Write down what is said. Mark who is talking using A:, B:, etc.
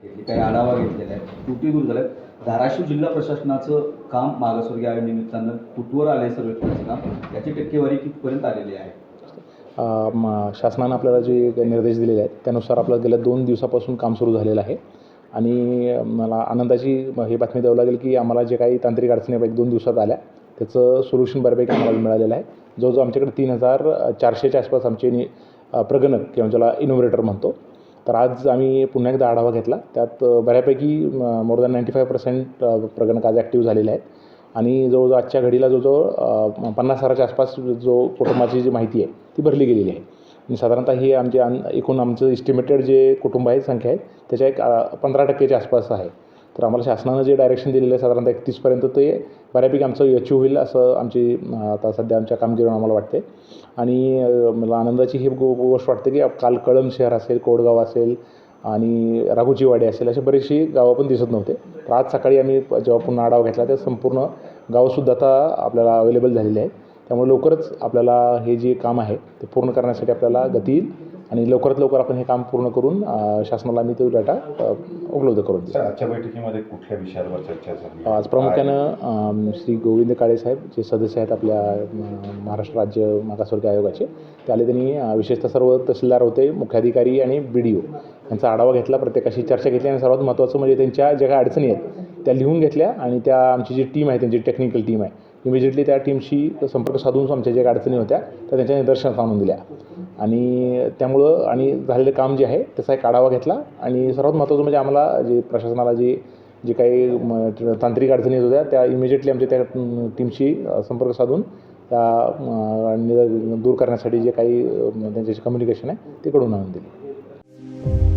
A: घेतली काही आढावा घेतलेला आहे. त्रुटी दूर झाल्या आहेत. धाराशिव जिल्हा प्रशासनाचं काम मागासवर्गीय आयोग निमित्तानं कुठवर आले सर्वेक्षणाचं काम. याची टक्केवारी कितपर्यंत आलेली आहे?
B: शासनानं आपल्याला जे काही निर्देश दिलेले आहेत त्यानुसार आपल्याला गेल्या दोन दिवसापासून काम सुरू झालेलं आहे. आणि मला आनंदाची ही बातमी द्यावं लागेल की आम्हाला जे काही तांत्रिक अडचणी एक दोन दिवसात आल्या. त्याचं सोल्युशन बऱ्यापैकी आम्हाला मिळालेलं आहे. जवळजवळ आमच्याकडे तीन हजार चारशेच्या आसपास आमचे नि प्रगणक किंवा ज्याला इनोव्हेटर म्हणतो तर आज आम्ही पुन्हा एकदा आढावा घेतला. त्यात बऱ्यापैकी more than ninety five percent प्रगणक आज ॲक्टिव्ह झालेले आहेत. आणि जवळजवळ आजच्या घडीला जवळजवळ पन्नास हजाराच्या आसपास जो कुटुंबाची जी माहिती आहे ती भरली गेलेली आहे. आणि साधारणतः ही आमचे एकूण आमचं इस्टिमेटेड जे कुटुंब आहे संख्या आहे त्याच्या एक पंधरा टक्केच्या आसपास आहे. तर आम्हाला शासनानं जे डायरेक्शन दिलेलं आहे साधारणतः एकतीसपर्यंत ते बऱ्यापैकी आमचं यचू होईल असं आमची आता सध्या आमच्या कामगिरीवर आम्हाला वाटते आणि मला आनंदाची ही गो गोष्ट वाटते की काल कळंब शहर असेल कोडगाव असेल आणि राघोजीवाडी असेल अशी बरीचशी गावं पण दिसत नव्हते. तर आज सकाळी आम्ही जेव्हा पुन्हा आढावा घेतला त्या संपूर्ण गावंसुद्धा आता आपल्याला अवेलेबल झालेले आहेत. त्यामुळे लवकरच आपल्याला हे जे काम आहे ते पूर्ण करण्यासाठी आपल्याला गती येईल. आणि लवकरात लवकर आपण हे काम पूर्ण करून शासनाला आम्ही तो डाटा उपलब्ध करून देऊ.
C: आजच्या बैठकीमध्ये कुठल्या विषयावर चर्चा झाली?
B: आज प्रामुख्यानं श्री गोविंद काळे साहेब जे सदस्य आहेत आपल्या महाराष्ट्र राज्य मागासवर्गीय आयोगाचे ते आले त्यांनी विशेषतः सर्व तहसीलदार होते मुख्याधिकारी आणि बी डी ओ यांचा आढावा घेतला प्रत्येकाशी चर्चा घेतली आणि सर्वात महत्त्वाचं म्हणजे त्यांच्या ज्या काही अडचणी आहेत त्या लिहून घेतल्या आणि त्या आमची जी टीम आहे त्यांची टेक्निकल टीम आहे इमिजिएटली त्या टीमशी संपर्क साधून आमच्या ज्या अडचणी होत्या त्या त्यांच्या निदर्शनास आणून दिल्या. आणि त्यामुळं आणि झालेलं काम जे आहे त्याचा एक आढावा घेतला. आणि सर्वात महत्त्वाचं म्हणजे आम्हाला जे प्रशासनाला जे जे काही म, तांत्रिक अडचणी येत होत्या त्या इमिजिएटली आमच्या त्या टीमशी संपर्क साधून त्या निद दूर करण्यासाठी जे काही त्यांच्याशी कम्युनिकेशन आहे ते कडून आणून दिली.